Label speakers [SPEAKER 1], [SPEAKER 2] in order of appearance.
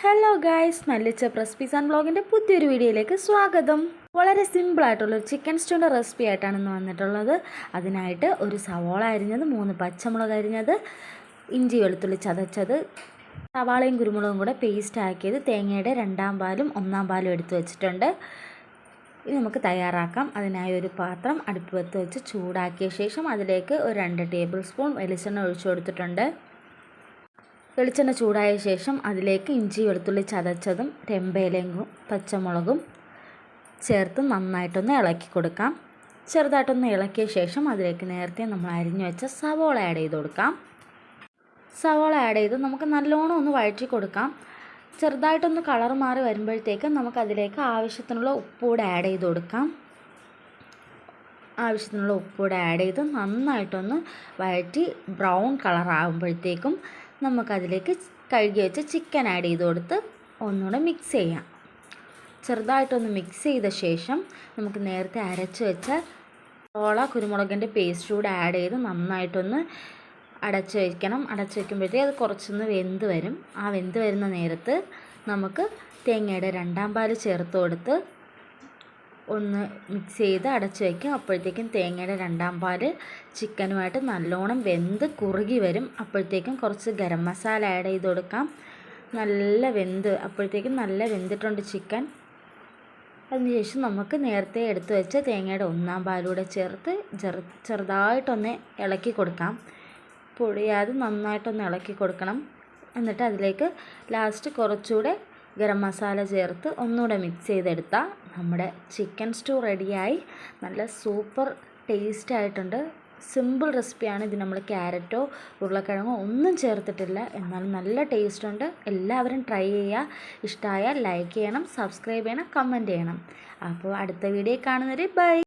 [SPEAKER 1] Hello guys മല്ലിച്ച പ്രസ്പീസ് and ബ്ലോഗിന്റെ പുതിയൊരു വീഡിയോയിലേക്ക് സ്വാഗതം. വളരെ സിമ്പിളായിട്ടുള്ളൊരു ചിക്കൻ സ്റ്റൂന്റെ റെസിപ്പി ആയിട്ടാണ് ഇന്ന് വന്നിട്ടുള്ളത്. അതിനായിട്ട് ഒരു സവോള അരിഞ്ഞത് മൂന്ന് പച്ചമുളക് അരിഞ്ഞത് ഇഞ്ചി വെളുത്തുള്ളി ചതച്ചത് സവാളയും കുരുമുളകും കൂടെ പേസ്റ്റ് ആക്കിയത് തേങ്ങയുടെ രണ്ടാം പാലും ഒന്നാം പാലും എടുത്തു വെച്ചിട്ടുണ്ട്. ഇനി നമുക്ക് തയ്യാറാക്കാം. അതിനായി ഒരു പാത്രം അടുപ്പ് വെച്ച് ചൂടാക്കിയ ശേഷം അതിലേക്ക് ഒരു രണ്ട് ടേബിൾ സ്പൂൺ വെളിച്ചെണ്ണ ഒഴിച്ചു കൊടുത്തിട്ടുണ്ട്. വെളിച്ചെണ്ണ ചൂടായ ശേഷം അതിലേക്ക് ഇഞ്ചി വെളുത്തുള്ളി ചതച്ചതും രമ്പയിലയും പച്ചമുളകും ചേർത്ത് നന്നായിട്ടൊന്ന് ഇളക്കി കൊടുക്കാം. ചെറുതായിട്ടൊന്ന് ഇളക്കിയ ശേഷം അതിലേക്ക് നേരത്തെ നമ്മൾ അരിഞ്ഞു വെച്ച സവോള ആഡ് ചെയ്ത് കൊടുക്കാം. സവോള ആഡ് ചെയ്ത് നമുക്ക് നല്ലോണം ഒന്ന് വഴറ്റി കൊടുക്കാം. ചെറുതായിട്ടൊന്ന് കളർ മാറി വരുമ്പോഴത്തേക്കും നമുക്കതിലേക്ക് ആവശ്യത്തിനുള്ള ഉപ്പുകൂടെ ആഡ് ചെയ്ത് കൊടുക്കാം. ആവശ്യത്തിനുള്ള ഉപ്പുകൂടെ ആഡ് ചെയ്ത് നന്നായിട്ടൊന്ന് വഴറ്റി ബ്രൗൺ കളർ ആകുമ്പോഴത്തേക്കും നമുക്കതിലേക്ക് കഴുകി വെച്ച ചിക്കൻ ആഡ് ചെയ്ത് കൊടുത്ത് ഒന്നുകൂടെ മിക്സ് ചെയ്യാം. ചെറുതായിട്ടൊന്ന് മിക്സ് ചെയ്ത ശേഷം നമുക്ക് നേരത്തെ അരച്ച് വെച്ച ഓള കുരുമുളകിന്റെ പേസ്റ്റ് കൂടെ ആഡ് ചെയ്ത് നന്നായിട്ടൊന്ന് അടച്ച് വയ്ക്കണം അടച്ച് വയ്ക്കുമ്പോഴത്തേക്ക് അത് കുറച്ചൊന്ന് വെന്ത് വരും. ആ വെന്ത് വരുന്ന നേരത്ത് നമുക്ക് തേങ്ങയുടെ രണ്ടാം പാൽ ചേർത്ത് കൊടുത്ത് ഒന്ന് മിക്സ് ചെയ്ത് അടച്ച് വയ്ക്കും. അപ്പോഴത്തേക്കും തേങ്ങയുടെ രണ്ടാം പാൽ ചിക്കനുമായിട്ട് നല്ലോണം വെന്ത് കുറുകി വരും. അപ്പോഴത്തേക്കും കുറച്ച് ഗരം മസാല ആഡ് ചെയ്ത് കൊടുക്കാം. നല്ല വെന്ത്. അപ്പോഴത്തേക്കും നല്ല വെന്തിട്ടുണ്ട് ചിക്കൻ അതിനുശേഷം നമുക്ക് നേരത്തെ എടുത്തു വെച്ച തേങ്ങയുടെ ഒന്നാം പാലൂടെ ചേർത്ത് ചെറു ചെറുതായിട്ടൊന്ന് ഇളക്കി കൊടുക്കാം. പൊടിയാതെ നന്നായിട്ടൊന്ന് ഇളക്കി കൊടുക്കണം. എന്നിട്ട് അതിലേക്ക് ലാസ്റ്റ് കുറച്ചുകൂടെ ഗരം മസാല ചേർത്ത് ഒന്നുകൂടെ മിക്സ് ചെയ്തെടുത്താൽ നമ്മുടെ ചിക്കൻ സ്റ്റൂ റെഡിയായി നല്ല സൂപ്പർ ടേസ്റ്റ് ആയിട്ടുണ്ട്. സിമ്പിൾ റെസിപ്പിയാണ് ഇത്. നമ്മൾ ക്യാരറ്റോ ഉരുളക്കിഴങ്ങോ ഒന്നും ചേർത്തിട്ടില്ല. എന്നാലും നല്ല ടേസ്റ്റ് ഉണ്ട്. എല്ലാവരും ട്രൈ ചെയ്യുക. ഇഷ്ടമായാൽ ലൈക്ക് ചെയ്യണം സബ്സ്ക്രൈബ് ചെയ്യണം കമന്റ് ചെയ്യണം. അപ്പോൾ അടുത്ത വീഡിയോ കാണുന്നവരെ ബൈ